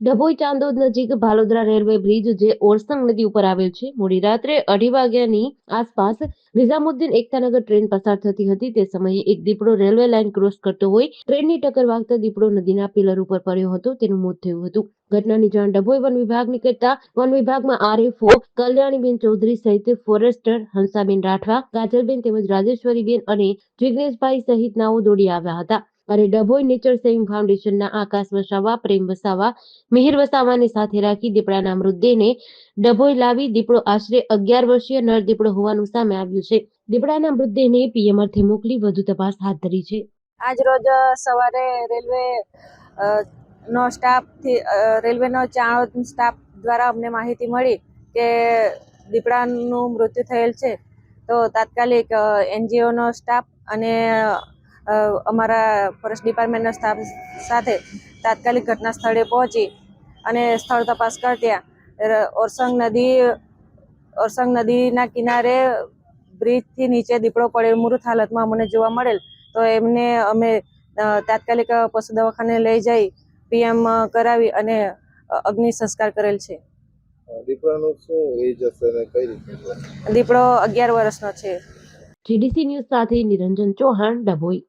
ડભોઈ ચાંદોદ નજીક ભાલોદરા railway bridge જે ઓરસંગ નદી ઉપર આવેલ છે, મોડી રાત્રે અઢી વાગ્યાની આસપાસ નિઝામુદ્દીન એકતાનગર ટ્રેન પસાર થતી હતી. તે સમયે એક દીપડો રેલવે લાઇન ક્રોસ કરતો હોય, ટ્રેનની ટક્કર વાગતા દીપડો નદીના પિલર ઉપર પડ્યો હતો. તેનું મોત થયું હતું. ઘટનાની જાણ ડભોઈ વન વિભાગની કરતા વન વિભાગમાં આરએફઓ કલ્યાણીબેન ચૌધરી સહિત ફોરેસ્ટર હંસાબેન રાઠવા, કાજલબેન તેમજ રાજેશ્વરીબેન અને જિગ્નેશભાઈ સહિતનાઓ દોડી આવ્યા હતા. અને ડભોઈ નેચર સેવિંગ ફાઉન્ડેશનના આકાશ વસાવા પ્રેમ વસાવા મિહિર વસાવાને સાથે રાખી દીપડાના મૃતદેહને ડભોઈ લાવી દીપડો આશરે અગિયાર વર્ષીય નર દીપડો હોવાનું સામે આવ્યું છે. દીપડાના મૃતદેહને પીએમ અર્થે મોકલી વધુ તપાસ હાથ ધરી છે. આજ રોજ સવારે રેલવે નો સ્ટાફથી રેલવેનો ચાણો સ્ટાફ દ્વારા અમને માહિતી મળી કે દીપડાનું મૃત્યુ થયેલ છે. તો તાત્કાલિક એનજીઓનો સ્ટાફ અને અમારા ફોરેસ્ટ ડિપાર્ટમેન્ટના સ્ટાફ સાથે તાત્કાલિક ઘટના સ્થળે પહોંચી અને સ્થળ તપાસ કરતા ઓરસંગ નદી ઓરસંગ નદીના કિનારે બ્રિજથી નીચે દીપડો પડેલ મૃત હાલતમાં અમને જોવા મળેલ. તો એમને અમે તાત્કાલિક પશુ દવાખાને લઈ જઈ પીએમ કરાવી અને અગ્નિ સંસ્કાર કરેલ છે. દીપડાનું શું એજ હશે ને કઈ રીતે? દીપડો અગિયાર વર્ષનો છે. જીડીસી ન્યૂઝ સાથે નિરંજન ચૌહાણ ડભોઈ.